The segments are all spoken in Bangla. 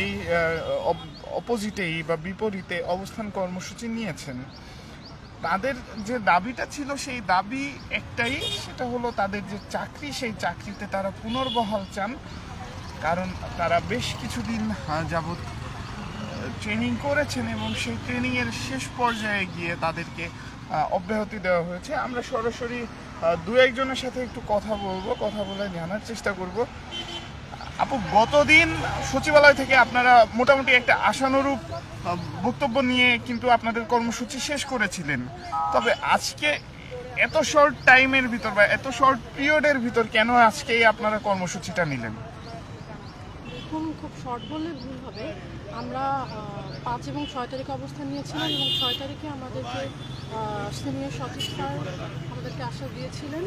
এই অপোজিটেই বা বিপরীতে অবস্থান কর্মসূচি নিয়েছেন। তাদের যে দাবিটা ছিল, সেই দাবি একটাই, সেটা হলো তাদের যে চাকরি, সেই চাকরিতে তারা পুনর্বহাল চান। কারণ তারা বেশ কিছুদিন যাবৎ ট্রেনিং করেছেন এবং সেই ট্রেনিংয়ের শেষ পর্যায়ে গিয়ে তাদেরকে অব্যাহতি দেওয়া হয়েছে। আমরা সরাসরি দু একজনের সাথে একটু কথা বলব, কথা বলে জানার চেষ্টা করব। আপু, গতদিন সচিবালয় থেকে আপনারা মোটামুটি একটা আশানুরূপ বক্তব্য নিয়ে কিন্তু আপনাদের কর্মসূচি শেষ করেছিলেন। তবে আজকে এত শর্ট টাইমের ভিতর বা এত শর্ট পিরিয়ডের ভিতর কেন আজকেই আপনারা কর্মসূচিটা নিলেন? খুব শর্ট বললে ভুল হবে। আমরা পাঁচ এবং ছয় তারিখে অবস্থান নিয়েছিলাম এবং ছয় তারিখে আমাদেরকে সিনিয়র সচিব স্যার আশ্বাস দিয়েছিলেন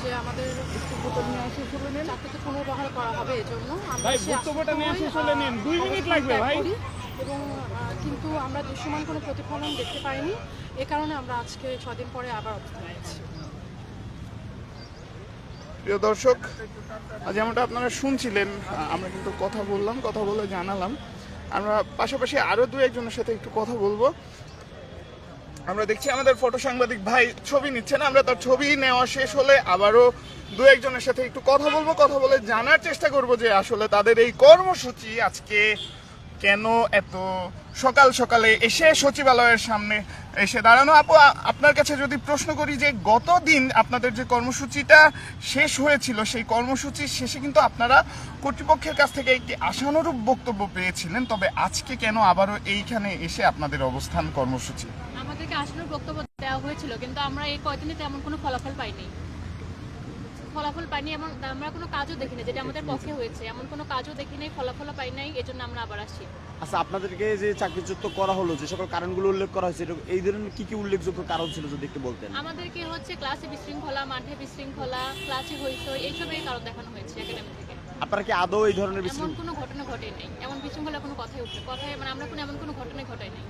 যে আমাদের চাকরিতে পুনর্বহাল করা হবে এজন্য। এবং কিন্তু আমরা দৃশ্যমান কোনো প্রতিফলন দেখতে পাইনি। এ কারণে আমরা আজকে ছদিন পরে আবার অবস্থান নিয়েছি প্রিয় দর্শক যেমনটা আপনারা শুনছিলেন আমরা কিন্তু কথা বললাম কথা বলে জানালাম। আমরা পাশাপাশি আরও দু একজনের সাথে একটু কথা বলব। আমরা দেখছি আমাদের ফটো সাংবাদিক ভাই ছবি নিচ্ছে না, আমরা তার ছবি নেওয়া শেষ হলে আবারও দু একজনের সাথে একটু কথা বলব, কথা বলে জানার চেষ্টা করব যে আসলে তাদের এই কর্মসূচি আজকে কেন এত সকাল সকালে এসে সচিবালয়ের সামনে এসে দাঁড়ানো? আপু আপনার কাছে যদি প্রশ্ন করি যে গত দিন আপনাদের যে কর্মসূচিটা শেষ হয়েছিল, সেই কর্মসূচির শেষে কিন্তু আপনারা কর্তৃপক্ষের কাছ থেকে একটি আশানুরূপ বক্তব্য পেয়েছিলেন, তবে আজকে কেন আবারও এইখানে এসে আপনাদের অবস্থান কর্মসূচি? আমাদেরকে আসলে বক্তব্য দেওয়া হয়েছিল, কিন্তু আমরা এই কয়দিনে তেমন কোনো ফলাফল পাইনি। ফলাফল পাইনি এমন আমরা কোনো কাজও দেখিনি যেটা আমাদের পক্ষে হয়েছে। এমন কোনো কাজও দেখি নাই ফলাফল পাই নাই এজন্য আমরা আবার আসি আচ্ছা আপনাদেরকে যে চাকরিচ্যুত করা হলো যে সকল কারণগুলো উল্লেখ করা হয়েছে এই ধরনের কি কি উল্লেখযোগ্য কারণ ছিল যদি একটু বলতেন? আমাদেরকে হচ্ছে ক্লাসে বিশৃঙ্খলা মাঠে বিশৃঙ্খলা ক্লাসে হইচই এইসবের কারণ দেখানো হয়েছে একাডেমি থেকে। আপনারা কি আদৌ এই ধরনের এমন বিশৃঙ্খলা কোনো ঘটনা ঘটে নাই এমন বিশৃঙ্খলা কোনো কথাই উঠছে কথাই মানে আমরা কোনো এমন কোনো ঘটনাই ঘটাই নাই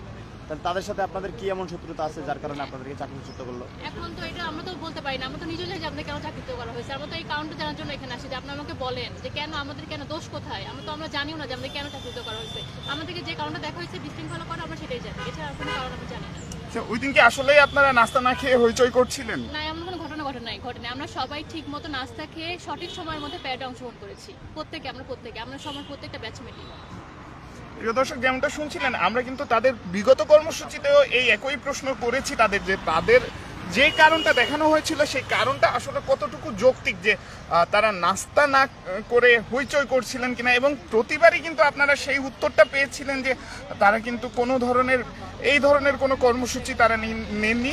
তাহলে তাদের সাথে আপনাদের কি এমন শত্রুতা আছে যার কারণে আপনাদেরকে চাকরিচ্যুত করল? এখন তো এটা আমরা তো বলতে পারি না আমরা তো নিজে জানি যে আপনাদের কেন চাকরিতে করা হয়েছে? আমরা তো এই কারণটা জানার জন্য এখানে আসি যে আপনি আমাকে বলেন যে কেন আমাদের কেন দোষ কোথায়? আমরা তো আমরা জানিও না যে আমাদের কেন চাকরিতে করা হয়েছে। আমাদেরকে যে কারণটা দেখা হয়েছে বিশৃঙ্খলা করা আমরা সেটাই জানি। এছাড়া আর কোনো কারণ আমরা জানি না। আচ্ছা, ওই দিন কি আসলেই আপনারা নাস্তা না খেয়ে হইচই করছিলেন? না এমন কোনো ঘটনা আমরা সবাই ঠিক মতো নাস্তা খেয়ে সঠিক সময়ের মধ্যে প্যারেডে অংশগ্রহণ করেছি। প্রত্যেকে আমরা প্রত্যেকে আমরা সবার প্রত্যেকটা ব্যাচমেটই প্রিয় দর্শক, যেমনটা শুনছিলেন, আমরা কিন্তু তাদের বিগত কর্মসূচিতেও এই একই প্রশ্ন করেছি তাদের যে তাদের যে কারণটা দেখানো হয়েছিল, সেই কারণটা আসলে কতটুকু যৌক্তিক যে তারা নাস্তা না করে হইচই করছিলেন কিনা এবং প্রতিবারই কিন্তু আপনারা সেই উত্তরটা পেয়েছিলেন যে, তারা কিন্তু কোনো ধরনের, এই ধরনের কোনো কর্মসূচি তারা নেননি।